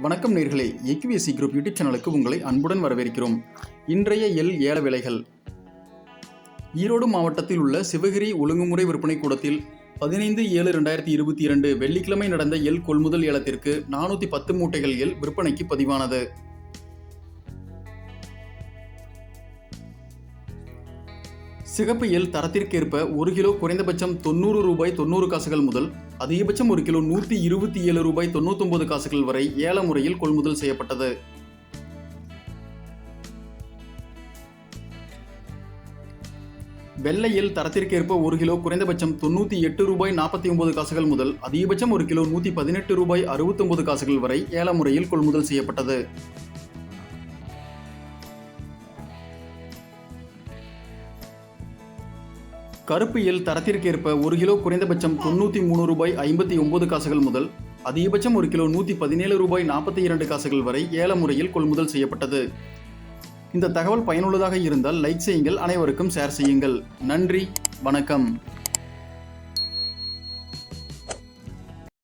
வணக்கம் நேர்களே. எக்யூஎஸ்சி group YouTube சேனலுக்கு உங்களை அன்புடன் வரவேற்கிறோம். இன்றைய எல் ஏல விலைகள் ஈரோடு மாவட்டத்தில் உள்ள சிவகிரி ஒழுங்குமுறை விற்பனை கூடத்தில் பதினைந்து ஏழு ரெண்டாயிரத்தி இருபத்தி இரண்டு வெள்ளிக்கிழமை நடந்த எல் கொள்முதல் ஏலத்திற்கு நானூற்றி பத்து மூட்டைகள் எல் விற்பனைக்கு பதிவானது. சிகப்பு எல் தரத்திற்கேற்ப ஒரு கிலோ குறைந்தபட்சம் தொண்ணூறு ரூபாய் தொண்ணூறு காசுகள் முதல் அதிகபட்சம் ஒரு கிலோ நூற்றி இருபத்தி ஏழு ரூபாய் தொண்ணூத்தொன்பது காசுகள் வரை ஏல முறையில் கொள்முதல் செய்யப்பட்டது. வெள்ளையில் தரத்திற்கேற்ப ஒரு கிலோ குறைந்தபட்சம் தொண்ணூற்றி எட்டு ரூபாய் நாற்பத்தி ஒன்பது காசுகள் முதல் அதிகபட்சம் ஒரு கிலோ நூற்றி பதினெட்டு ரூபாய் அறுபத்தொன்பது காசுகள் வரை ஏல முறையில் கொள்முதல் செய்யப்பட்டது. கருப்பு எல் தரத்திற்கேற்ப ஒரு கிலோ குறைந்தபட்சம் தொண்ணூற்றி மூணு ரூபாய் ஐம்பத்தி ஒன்பது காசுகள் முதல் அதிகபட்சம் ஒரு கிலோ நூற்றி பதினேழு ரூபாய் நாற்பத்தி இரண்டு காசுகள் வரை ஏல முறையில் கொள்முதல் செய்யப்பட்டது. இந்த தகவல் பயனுள்ளதாக இருந்தால் லைக் செய்யுங்கள் அனைவருக்கும் ஷேர் செய்யுங்கள். நன்றி வணக்கம்.